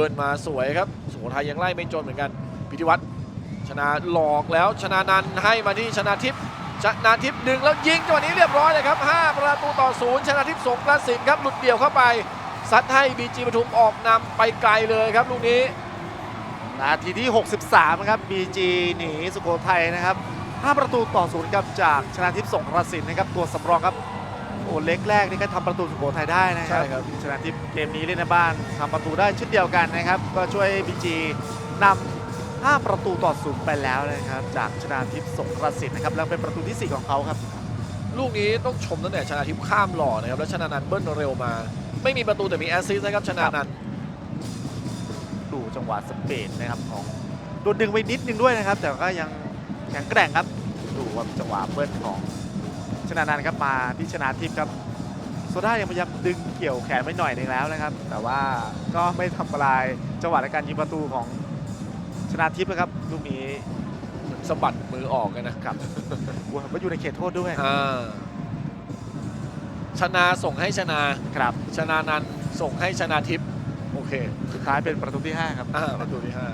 บิร์นมาสวยครับสุโขทัยยังไล่ไม่จนเหมือนกัน พิธิวัตรชนะหลอกแล้วชนะนันให้มาที่ชนะทิพย์ชนะทิพย์ดึงแล้วยิงจังหวะนี้เรียบร้อยเลยครับ 5 ประตูต่อศูนย์ชนะทิพย์สงกระสินครับหลุดเดี่ยวเข้าไปซัดให้บีจีปทุมออกนำไปไกลเลยครับลูกนี้นาทีที่ 63นะครับ BG หนีสุโขทัยนะครับ 5 ประตูต่อศูนย์ครับจากชนะทิพย์สงกระสินนะครับตัวสำรองครับ โอ้เล็กแรกนี่ก็ทำประตูสุโขทัยได้นะครัใช่ครับ ชนะทิพย์เกมนี้เล่นในบ้านทำประตูได้เช่นเดียวกันนะครับ ก็ช่วย BG นำ5ประตูต่อศูนย์ไปแล้วนะครับ จากชนะทิพย์สงกรสินนะครับแล้วเป็นประตูทีสี่4ของเขาครับ ลูกนี้ต้องชมตั้งแต่ชนะทิพย์ข้ามหล่อนะครับแล้วชนะนันท์เบิ้ลเร็วมา ไม่มีประตูแต่มีแอสซิสต์นะครับชนะนันท์ดูจังหวะสเปนนะครับของโดนดึงไปนิดนึงด้วยนะครับ แต่ก็ยังแข็งแกร่งครับ ดูว่าจังหวะเบิ้ลของ ชนะนันท์ครับมาที่ชนะทิพย์ครับโซด้ายังพยายามดึงเกี่ยวแขนไว้หน่อยหนึงแล้วนะครับ แต่ว่าก็ไม่ทำลายจังหวะในการยิงประตูของชนะทิพย์นะครับลูกนี้สะบัดมือออกกันนะครับว่าก็อยู่ในเขตโทษด้วยอ่าชนะส่งให้ชนะครับ ชนะนันท์ส่งให้ชนะทิพย์โอเค สุดท้ายเป็นประตูที่ห้าครับอ่าประตูที่ห้า